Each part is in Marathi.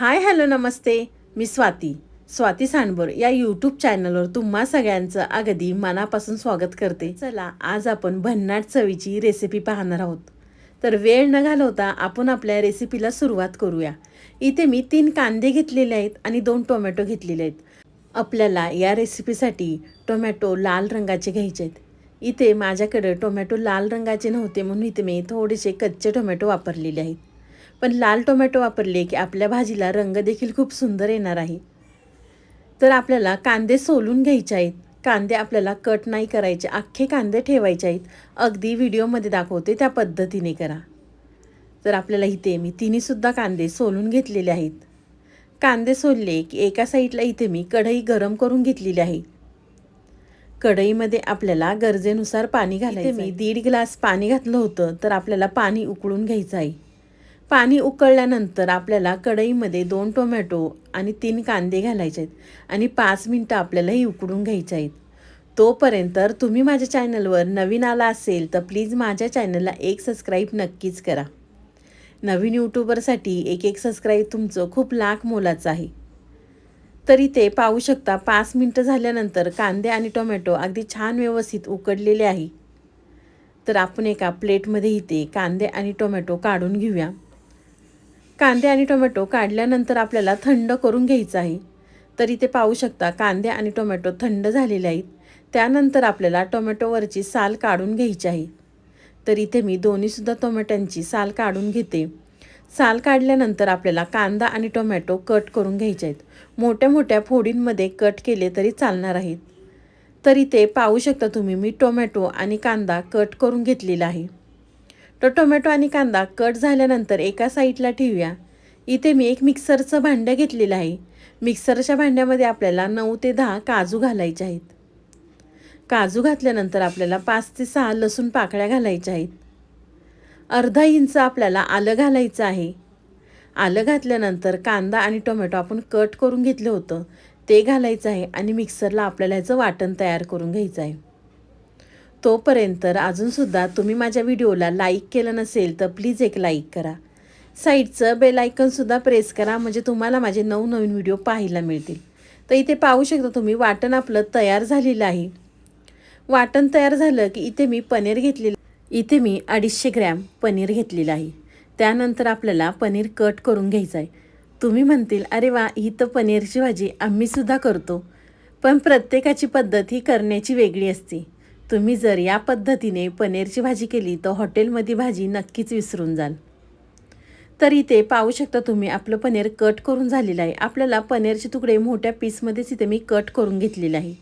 हाय हॅलो नमस्ते. मी स्वाती. स्वाती सांडभर या यूट्यूब चॅनलवर तुम्हा सगळ्यांचं अगदी मनापासून स्वागत करते. चला आज आपण भन्नाट चवीची रेसिपी पाहणार आहोत. तर वेळ न घालवता आपण आपल्या रेसिपीला सुरुवात करूया. इथे मी तीन कांदे घेतलेले आहेत आणि दोन टोमॅटो घेतलेले आहेत. आपल्याला या रेसिपीसाठी टोमॅटो लाल रंगाचे घ्यायचे आहेत. इथे माझ्याकडे टोमॅटो लाल रंगाचे नव्हते म्हणून इथे मी थोडेसे कच्चे टोमॅटो वापरलेले आहेत. पण लाल टोमॅटो वापरले की आपल्या भाजीला रंग देखील खूप सुंदर येणार आहे. तर आपल्याला कांदे सोलून घ्यायचे आहेत. कांदे आपल्याला कट नाही करायचे अख्खे कांदे ठेवायचे आहेत. अगदी व्हिडिओमध्ये दाखवते त्या पद्धतीने करा. तर आपल्याला इथे मी तिन्हीसुद्धा कांदे सोलून घेतलेले आहेत. कांदे सोलले की एका साईडला इथे मी कढई गरम करून घेतलेली आहे. कढईमध्ये आपल्याला गरजेनुसार पाणी घालायचं मी दीड ग्लास पाणी घातलं होतं तर आपल्याला पाणी उकळून घ्यायचं आहे. पाणी उकळल्यानंतर आपल्याला कढईमध्ये दोन टोमॅटो आणि तीन कांदे घालायचे आहेत आणि पाच मिनटं आपल्याला ही उकडून घ्यायचे आहेत. तोपर्यंत तुम्ही माझ्या चॅनलवर नवीन आला असेल तर प्लीज माझ्या चॅनलला एक सबस्क्राईब नक्कीच करा. नवीन यूट्यूबरसाठी एक एक सबस्क्राईब तुमचं खूप लाख मोलाचं आहे. तरी ते पाहू शकता पाच मिनटं झाल्यानंतर कांदे आणि टोमॅटो अगदी छान व्यवस्थित उकडलेले आहे. तर आपण एका प्लेटमध्ये इथे कांदे आणि टोमॅटो काढून घेऊया. कांदे आणि टोमॅटो काढल्यानंतर आपल्याला थंड करून घ्यायचं आहे. तर इथे पाहू शकता कांदे आणि टोमॅटो थंड झालेले आहेत. त्यानंतर आपल्याला टोमॅटोवरची साल काढून घ्यायची आहे. तर इथे मी दोन्हीसुद्धा टोमॅटोंची साल काढून घेते. साल काढल्यानंतर आपल्याला कांदा आणि टोमॅटो कट करून घ्यायचे आहेत. मोठ्या मोठ्या फोडींमध्ये कट केले तरी चालणार आहेत तर इथे पाहू शकता तुम्ही मी टोमॅटो आणि कांदा कट करून घेतलेला आहे. तर टोमॅटो आणि कांदा कट झाल्यानंतर एका साईडला ठेवूया. इथे मी एक मिक्सरचं भांडं घेतलेलं आहे. मिक्सरच्या भांड्यामध्ये आपल्याला नऊ ते दहा काजू घालायचे आहेत. काजू घातल्यानंतर आपल्याला पाच ते सहा लसूण पाकळ्या घालायच्या आहेत. अर्धा इंच आपल्याला आलं घालायचं आहे. आलं घातल्यानंतर कांदा आणि टोमॅटो आपण कट करून घेतलं होतं. ते घालायचं आहे आणि मिक्सरला आपल्याला ह्याचं वाटण तयार करून घ्यायचं आहे. तोपर्यंत अजूनसुद्धा तुम्ही माझ्या व्हिडिओला लाईक केलं नसेल तर प्लीज एक लाईक करा. साईडचं बेलायकनसुद्धा प्रेस करा म्हणजे तुम्हाला माझे नवनवीन व्हिडिओ पाहायला मिळतील. तर इथे पाहू शकता तुम्ही वाटण आपलं तयार झालेलं आहे. वाटण तयार झालं की इथे मी पनीर घेतलेलं इथे मी अडीचशे ग्रॅम पनीर घेतलेलं आहे. त्यानंतर आपल्याला पनीर कट करून घ्यायचं आहे तुम्ही म्हणतील अरे वा ही तर पनीरची भाजी आम्हीसुद्धा करतो. पण प्रत्येकाची पद्धत ही करण्याची वेगळी असते. तुम्ही जर या पद्धतीने पनीरची भाजी केली तर हॉटेलमध्ये भाजी नक्कीच विसरून जाल. तर इथे पाहू शकता तुम्ही आपलं पनीर कट करून झालेलं आहे. आपल्याला पनीरचे तुकडे मोठ्या पीसमध्येच इथे मी कट करून घेतलेलं आहे.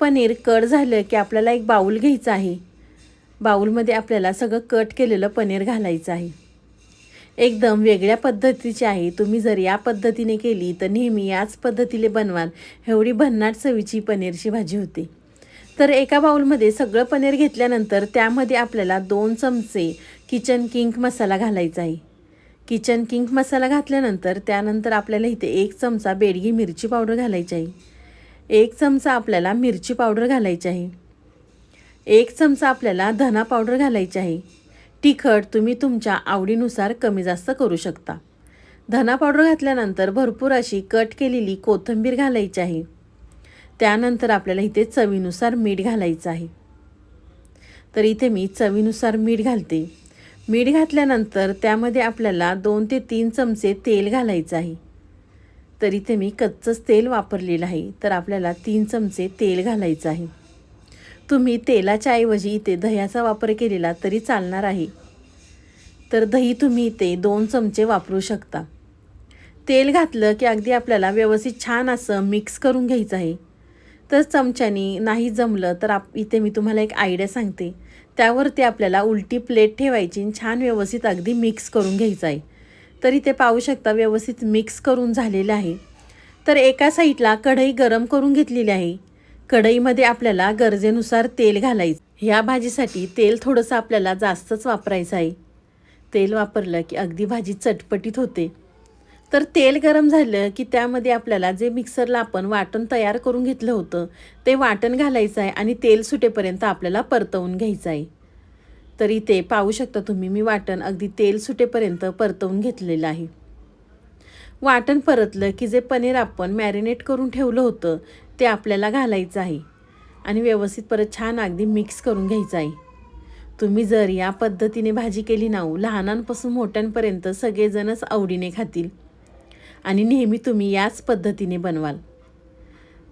पनीर कट झालं की आपल्याला एक बाऊल घ्यायचा आहे. बाऊलमध्ये आपल्याला सगळं कट केलेलं पनीर घालायचं आहे. एकदम वेगळ्या पद्धतीची आहे. तुम्ही जर या पद्धतीने केली तर नेहमी याच पद्धतीने बनवाल. एवढी भन्नाट चवीची पनीरची भाजी होते. तर एका बाऊलमध्ये सगळं पनीर घेतल्यानंतर त्यामध्ये आपल्याला दोन चमचे किचन किंग मसाला घालायचा आहे. किचन किंग मसाला घातल्यानंतर त्यानंतर आपल्याला इथे एक चमचा बेडगी मिरची पावडर घालायची आहे. एक चमचा आपल्याला मिरची पावडर घालायची आहे. एक चमचा आपल्याला धना पावडर घालायची आहे. तिखट तुम्ही तुमच्या आवडीनुसार कमी जास्त करू शकता. धना पावडर घातल्यानंतर भरपूर अशी कट केलेली कोथिंबीर घालायची आहे. त्यानंतर आपल्याला इथे चवीनुसार मीठ घालायचं आहे. तर इथे मी चवीनुसार मीठ घालते. मीठ घातल्यानंतर त्यामध्ये आपल्याला दोन ते तीन चमचे तेल घालायचं आहे. तर इथे मी कच्चंच तेल वापरलेलं आहे. तर आपल्याला तीन चमचे तेल घालायचं आहे. तुम्ही तेलाच्या ऐवजी इथे दह्याचा वापर केलेला तरी चालणार आहे. तर दही तुम्ही इथे दोन चमचे वापरू शकता. तेल घातलं की अगदी आपल्याला व्यवस्थित छान असं मिक्स करून घ्यायचं आहे. तर चमच्यानी नाही जमलं तर आप इथे मी तुम्हाला एक आयडिया सांगते. त्यावरती आपल्याला उलटी प्लेट ठेवायची आणि छान व्यवस्थित अगदी मिक्स करून घ्यायचं आहे. तर इथे पाहू शकता व्यवस्थित मिक्स करून झालेलं आहे. तर एका साईडला कढई गरम करून घेतलेली आहे. कढईमध्ये आपल्याला गरजेनुसार तेल घालायचं. ह्या भाजीसाठी तेल थोडंसं आपल्याला जास्तच वापरायचं आहे. तेल वापरलं की अगदी भाजी चटपटीत होते. तर तेल गरम झालं की त्यामध्ये आपल्याला जे मिक्सरला आपण वाटण तयार करून घेतलं होतं ते वाटण घालायचं आहे आणि तेल सुटेपर्यंत आपल्याला परतवून घ्यायचं आहे. तर इथे पाहू शकता तुम्ही मी वाटण अगदी तेल सुटेपर्यंत परतवून घेतलेलं आहे. वाटण परतलं की जे पनीर आपण मॅरिनेट करून ठेवलं होतं ते आपल्याला घालायचं आहे आणि व्यवस्थित परत छान अगदी मिक्स करून घ्यायचं आहे. तुम्ही जर या पद्धतीने भाजी केली ना हो, लहानांपासून मोठ्यांपर्यंत सगळेजणच आवडीने खातील. आणि नेहमी तुम्ही याच पद्धतीने बनवाल.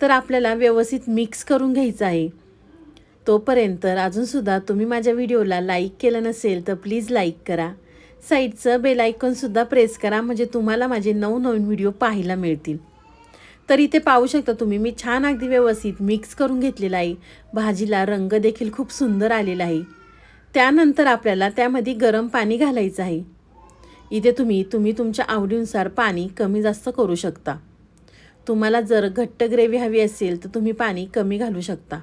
तर आपल्याला व्यवस्थित मिक्स करून घ्यायचं आहे. तोपर्यंत अजूनसुद्धा तुम्ही माझ्या व्हिडिओला लाईक केलं नसेल तर प्लीज लाईक करा. साईडचं बेल आयकॉनसुद्धा प्रेस करा म्हणजे तुम्हाला माझे नवनवीन व्हिडिओ पाहायला मिळतील. तर इथे पाहू शकता तुम्ही मी छान अगदी व्यवस्थित मिक्स करून घेतलेला आहे. भाजीला रंग देखील खूप सुंदर आलेला आहे. त्यानंतर आपल्याला त्यामध्ये गरम पाणी घालायचं आहे. इथे तुम्ही तुम्ही तुमच्या आवडीनुसार पाणी कमी जास्त करू शकता. तुम्हाला जर घट्ट ग्रेव्ही हवी असेल तर तुम्ही पाणी कमी घालू शकता.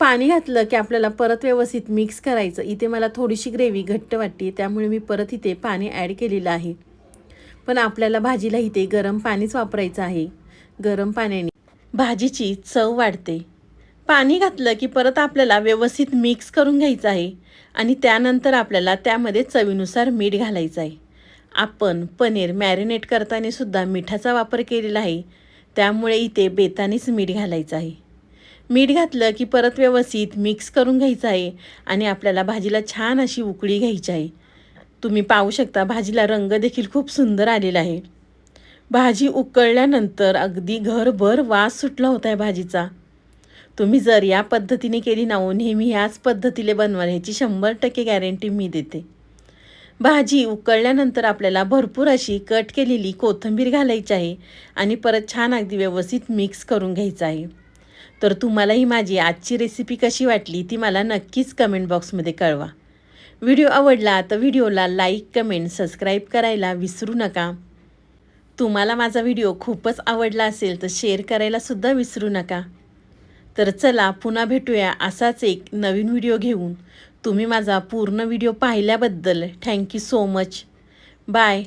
पाणी घातलं की आपल्याला परत व्यवस्थित मिक्स करायचं. इथे मला थोडीशी ग्रेव्ही घट्ट वाटते त्यामुळे मी परत इथे पाणी ॲड केलेलं आहे. पण आपल्याला भाजीला इथे गरम पाणीच वापरायचं आहे. गरम पाण्याने भाजीची चव वाढते. पाणी घातलं की परत आपल्याला व्यवस्थित मिक्स करून घ्यायचं आहे. आणि त्यानंतर आपल्याला त्यामध्ये चवीनुसार मीठ घालायचं आहे. आपण पनीर मॅरिनेट करताना सुद्धा मिठाचा वापर केलेला आहे. त्यामुळे इथे बेतानीच मीठ घालायचं आहे. मीठ घातलं की परत व्यवस्थित मिक्स करून घ्यायचं आहे. आणि आपल्याला भाजीला छान अशी उकळी घ्यायची आहे. तुम्ही पाहू शकता भाजीला रंग देखील खूप सुंदर आलेला आहे. भाजी उकळल्यानंतर अगदी घरभर वास सुटला होता आहे भाजीचा. तुम्ही जर या पद्धतीने केली ना हो, नेहमी ह्याच पद्धतीने बनवाल ह्याची शंभर टक्के गॅरंटी मी देते. भाजी उकळल्यानंतर आपल्याला भरपूर अशी कट केलेली कोथिंबीर घालायची आहे आणि परत छान अगदी व्यवस्थित मिक्स करून घ्यायचं आहे. तर तुम्हाला ही माझी आजची रेसिपी कशी वाटली ती मला नक्कीच कमेंट बॉक्समध्ये कळवा. व्हिडिओ आवडला तर व्हिडिओला लाईक कमेंट सबस्क्राईब करायला विसरू नका. तुम्हाला माझा व्हिडिओ खूपच आवडला असेल तर शेअर करायलासुद्धा विसरू नका. तर चला पुन्हा भेटूया असाच एक नवीन व्हिडिओ घेऊन. तुम्ही माझा पूर्ण व्हिडिओ पाहिल्याबद्दल थँक्यू सो मच. बाय.